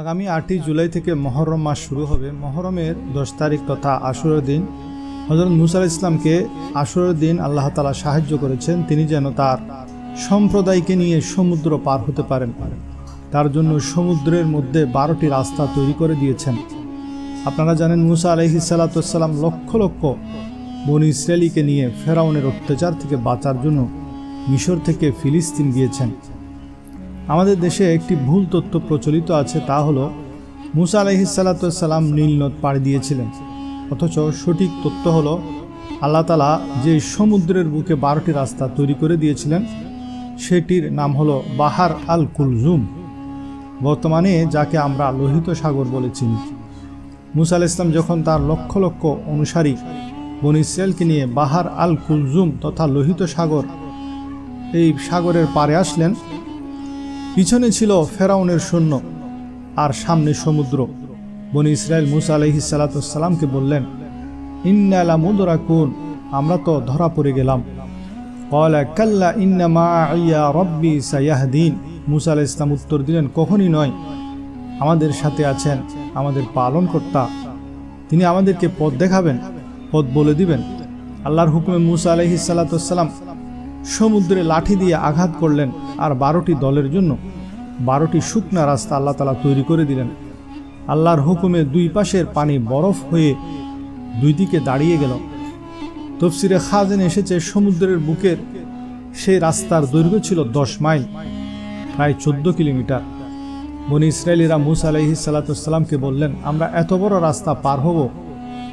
আগামী আটই জুলাই থেকে মহরম মাস শুরু হবে। মহরমের দশ তারিখ তথা আশুরের দিন। হজরত মুসা ইসলামকে আশুরের দিন আল্লাহ তালা সাহায্য করেছেন। তিনি যেন তার সম্প্রদায়কে নিয়ে সমুদ্র পার হতে পারেন। তার জন্য সমুদ্রের মধ্যে বারোটি রাস্তা তৈরি করে দিয়েছেন। আপনারা জানেন, মুসা আলহি সাল্লাতাম লক্ষ লক্ষ বন ইসরায়েলিকে নিয়ে ফেরাউনের অত্যাচার থেকে বাঁচার জন্য মিশর থেকে ফিলিস্তিন গিয়েছেন। আমাদের দেশে একটি ভুল তথ্য প্রচলিত আছে, তা হলো, মুসা আলহিসাল্লাতাম নীলনদ পাড়ি দিয়েছিলেন। অথচ সঠিক তথ্য হলো, আল্লাহ তালা যে সমুদ্রের বুকে বারোটি রাস্তা তৈরি করে দিয়েছিলেন, সেটির নাম হলো বাহার আল কুলজুম বর্তমানে যাকে আমরা লোহিত সাগর বলে চিনি। মুসা আল ইসলাম যখন তার লক্ষ লক্ষ অনুসারী বন ইসরায়েলকে নিয়ে বাহার আল কুলজুম তথা লোহিত সাগর, এই সাগরের পারে আসলেন পিছনে ছিল ফেরাউনের সৈন্য আর সামনে সমুদ্র। বনি ইসরায়েল মুসা আলহি সালাতামকে বললেন ইন্নালা মুদরা কুন আমরা তো ধরা পড়ে গেলাম। কলা কাল্লা ইন্নামা আইয়া রব্বি সায়াহদিন। মুসা আলাহ ইসলাম উত্তর দিলেন, কখনই নয়। আমাদের সাথে আছেন আমাদের পালনকর্তা। তিনি আমাদেরকে পথ দেখাবেন, পথ বলে দিবেন। আল্লাহর হুকুমে মুসা আলহি সাল্লাতাম সমুদ্রে লাঠি দিয়ে আঘাত করলেন আর বারোটি দলের জন্য বারোটি শুকনা রাস্তা আল্লাহ তালা তৈরি করে দিলেন। আল্লাহর হুকুমে দুই পাশের পানি বরফ হয়ে দুই দিকে দাঁড়িয়ে গেল। তফসিরে খাজেন এসেছে, সমুদ্রের বুকের সেই রাস্তার দৈর্ঘ্য ছিল দশ মাইল, প্রায় চোদ্দ কিলোমিটার। বনি ইসরায়েলিরা মুসা আলহি সাল্লাতামকে বললেন, আমরা এত বড় রাস্তা পার হব।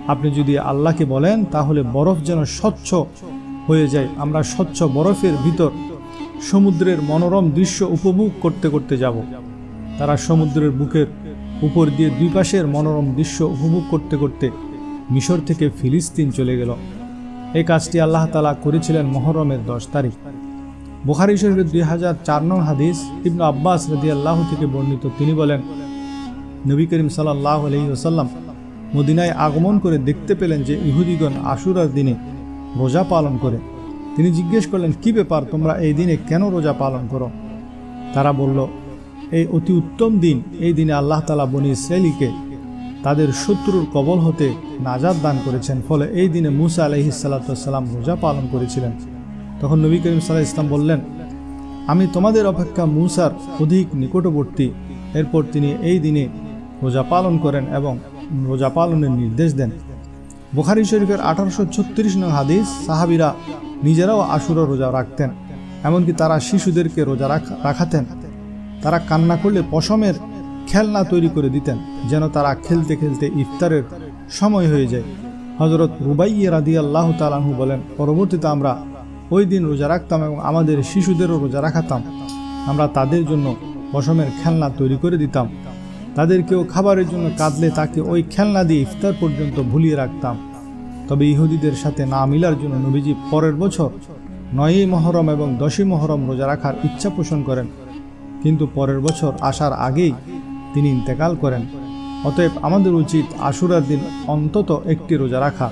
আপনি যদি আল্লাহকে বলেন, তাহলে বরফ যেন স্বচ্ছ হয়ে যায়। আমরা স্বচ্ছ বরফের ভিতর সমুদ্রের মনোরম দৃশ্য উপভোগ করতে করতে যাব। তারা সমুদ্রের বুকের উপর দিয়ে দুই পাশের মনোরম দৃশ্য উপভোগ করতে করতে মিশর থেকে ফিলিস্তিন চলে গেল। এই কাজটি আল্লাহ তালা করেছিলেন মহরমের দশ তারিখ। বুখারি শরীফের দুই হাজার চার নং হাদিস ইবনু আব্বাস রদি আল্লাহ থেকে বর্ণিত। তিনি বলেন, নবী করিম সাল্লাহ আলহি ওসাল্লাম মদিনায় আগমন করে দেখতে পেলেন যে ইহুদিগণ আশুরার দিনে রোজা পালন করে। তিনি জিজ্ঞেস করলেন, কি ব্যাপার? তোমরা এই দিনে কেন রোজা পালন করো? তারা বলল, এই অতি উত্তম দিন, এই দিনে আল্লাহ তালা বনি ইসরায়েলিকে তাদের শত্রুর কবল হতে নাজাদ দান করেছেন। ফলে এই দিনে মুসা আলহি সাল্লাতাম রোজা পালন করেছিলেন। তখন নবী করিম সাল্লাহ ইসলাম বললেন, আমি তোমাদের অপেক্ষা মুসার অধিক নিকটবর্তী। এরপর তিনি এই দিনে রোজা পালন করেন এবং রোজা পালনের নির্দেশ দেন। বুখারি শরীফের আঠারোশো ছত্রিশ নং হাদিস, সাহাবিরা নিজেরাও আশুরা রোজা রাখতেন, এমনকি তারা শিশুদেরকে রোজা রাখাতেন। তারা কান্না করলে পশমের খেলনা তৈরি করে দিতেন, যেন তারা খেলতে খেলতে ইফতারের সময় হয়ে যায়। হজরত রুবাইয়ে রাদি আল্লাহ তালাহু বলেন, পরবর্তীতে আমরা ওই দিন রোজা রাখতাম এবং আমাদের শিশুদেরও রোজা রাখাতাম। আমরা তাদের জন্য পশমের খেলনা তৈরি করে দিতাম। তাদেরকেও খাবারের জন্য কাঁদলে তাকে ওই খেলনা দিয়ে ইফতার পর্যন্ত ভুলিয়ে রাখতাম। তবে ইহুদিদের সাথে না মিলার জন্য নবীজি পরের বছর নয়ই মহরম এবং দশই মহরম রোজা রাখার ইচ্ছা পোষণ করেন। কিন্তু পরের বছর আসার আগেই তিনি ইন্তেকাল করেন। অতএব আমাদের উচিত আশুরার দিন অন্তত একটি রোজা রাখা।